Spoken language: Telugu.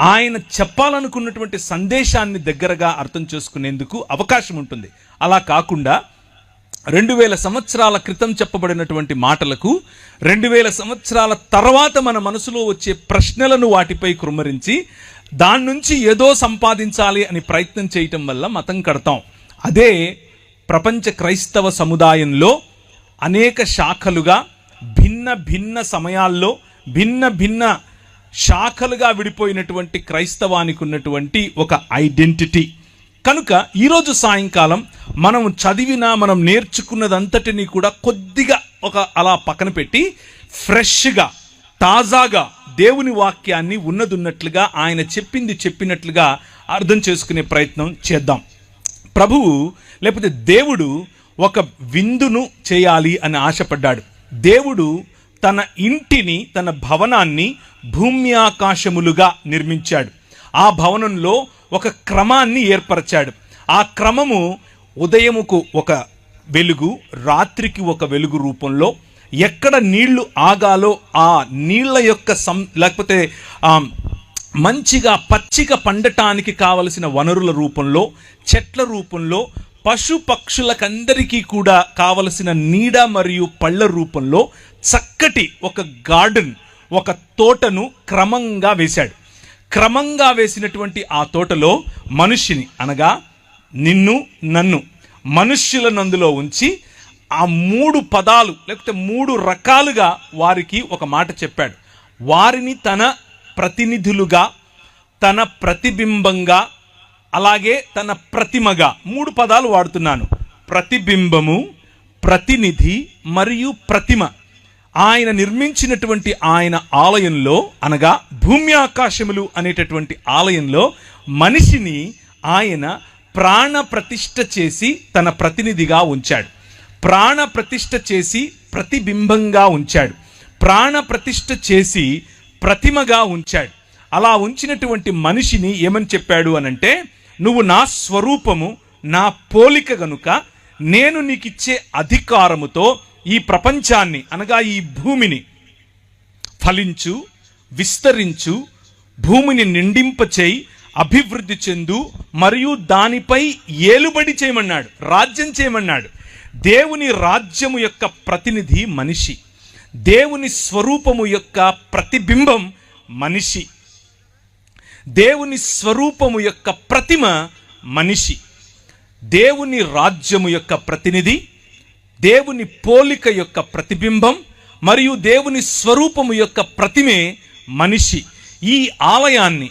ఆయన చెప్పాలనుకున్నటువంటి సందేశాన్ని దగ్గరగా అర్థం చేసుకునేందుకు అవకాశం ఉంటుంది. అలా కాకుండా రెండు వేల సంవత్సరాల క్రితం చెప్పబడినటువంటి మాటలకు రెండు వేల సంవత్సరాల తర్వాత మన మనసులో వచ్చే ప్రశ్నలను వాటిపై కృమ్మరించి దాని నుంచి ఏదో సంపాదించాలి అని ప్రయత్నం చేయటం వల్ల మతం కడతాం. అదే ప్రపంచ క్రైస్తవ సముదాయంలో అనేక శాఖలుగా భిన్న భిన్న సమయాల్లో భిన్న భిన్న శాఖలుగా విడిపోయినటువంటి క్రైస్తవానికి ఉన్నటువంటి ఒక ఐడెంటిటీ. కనుక ఈరోజు సాయంకాలం మనం చదివిన మనం నేర్చుకున్నదంతటినీ కూడా కొద్దిగా ఒక అలా పక్కన పెట్టి ఫ్రెష్గా తాజాగా దేవుని వాక్యాన్ని ఉన్నదున్నట్లుగా ఆయన చెప్పింది చెప్పినట్లుగా అర్థం చేసుకునే ప్రయత్నం చేద్దాం. ప్రభువు లేకపోతే దేవుడు ఒక విందును చేయాలి అని ఆశపడ్డాడు. దేవుడు తన ఇంటిని తన భవనాన్ని భూమ్యాకాశములుగా నిర్మించాడు. ఆ భవనంలో ఒక క్రమాన్ని ఏర్పరచాడు. ఆ క్రమము ఉదయముకు ఒక వెలుగు రాత్రికి ఒక వెలుగు రూపంలో ఎక్కడ నీళ్ళు ఆగాలో ఆ నీళ్ళ యొక్క సం లేకపోతే మంచిగా పచ్చిక పండటానికి కావలసిన వనరుల రూపంలో చెట్ల రూపంలో పశు పక్షులకందరికీ కూడా కావలసిన నీడ మరియు పళ్ళ రూపంలో చక్కటి ఒక గార్డెన్ ఒక తోటను క్రమంగా వేశాడు. క్రమంగా వేసినటువంటి ఆ తోటలో మనుష్యుని అనగా నిన్ను నన్ను మనుష్యులను నందులో ఉంచి ఆ మూడు పదాలు లేకపోతే మూడు రకాలుగా వారికి ఒక మాట చెప్పాడు. వారిని తన ప్రతినిధులుగా తన ప్రతిబింబంగా అలాగే తన ప్రతిమగా మూడు పదాలు వాడుతున్నాను. ప్రతిబింబము ప్రతినిధి మరియు ప్రతిమ. ఆయన నిర్మించినటువంటి ఆయన ఆలయంలో అనగా భూమి ఆకాశములు అనేటటువంటి ఆలయంలో మనిషిని ఆయన ప్రాణ ప్రతిష్ఠ చేసి తన ప్రతినిధిగా ఉంచాడు. ప్రాణ ప్రతిష్ఠ చేసి ప్రతిబింబంగా ఉంచాడు. ప్రాణ ప్రతిష్ఠ చేసి ప్రతిమగా ఉంచాడు. అలా ఉంచినటువంటి మనిషిని ఏమని చెప్పాడు అనంటే నువ్వు నా స్వరూపము నా పోలిక గనుక నేను నీకిచ్చే అధికారముతో ఈ ప్రపంచాన్ని అనగా ఈ భూమిని ఫలించు విస్తరించు భూమిని నిండింపచేయి అభివృద్ధి చెందు మరియు దానిపై ఏలుబడి చేయమన్నాడు రాజ్యం చేయమన్నాడు. దేవుని రాజ్యము యొక్క ప్రతినిధి మనిషి. దేవుని స్వరూపము యొక్క ప్రతిబింబం మనిషి. దేవుని స్వరూపము యొక్క ప్రతిమ మనిషి. దేవుని రాజ్యము యొక్క ప్రతినిధి దేవుని పోలిక యొక్క ప్రతిబింబం మరియు దేవుని స్వరూపము యొక్క ప్రతిమే మనిషి. ఈ ఆలయాన్ని